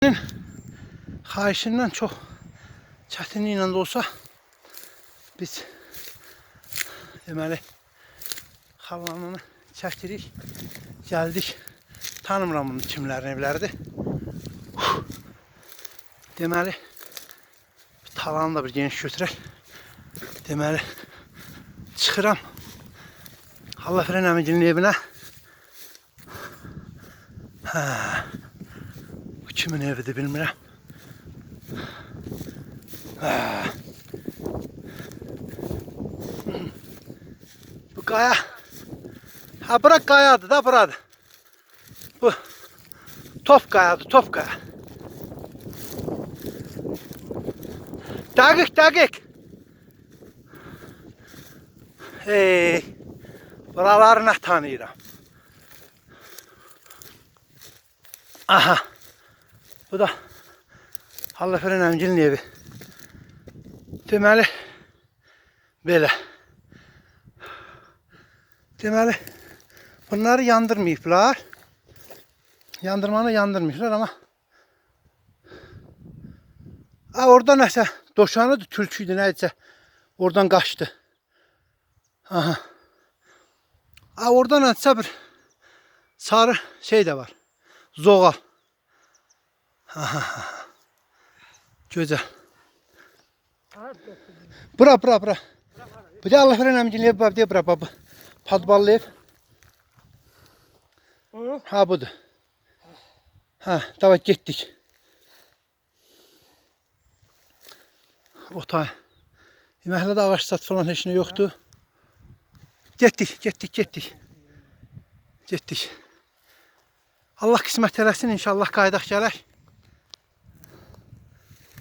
xahişindən çox çətinliklə də olsa biz deməli xalanını çəkirik, gəldik. Tanımıram bunu kimlərin evləridir. Deməli bir talanı da bir geniş götürək. Deməli çıxıram. Allah Fren əmiginin evinə. Hə. Kimin evidir bilmirəm. Hə. Bu qaya. Ha bura qayadır da buradır. Bu top qayadır, top qaya. Dəqiq, dəqiq. Hey. Buraları nə tanıyıram. Aha. Bu da Hallaferen əmgilin evi. Deməli belə. Deməli bunları yandırmayıblar. Yandırmanı yandırmışlar ama Ha orada nəsə doşanıdır, tülküydü, nəyəcə. Oradan qaçdı. Aha. Ha oradan nəsə bir sarı şey de var. Zoğal. Gözəl. Bura, bura, bura. Bu da Allah veren əmcin ev var, deyə bura, baba. Padballı ev. Ha budur. Ha, davay getdik. Otay. Yeməklə də ağaç sat falan heç nə yoxdur. Getdik, getdik, getdik. Getdik. Allah qismət eləsin inşallah qaydaq gələk.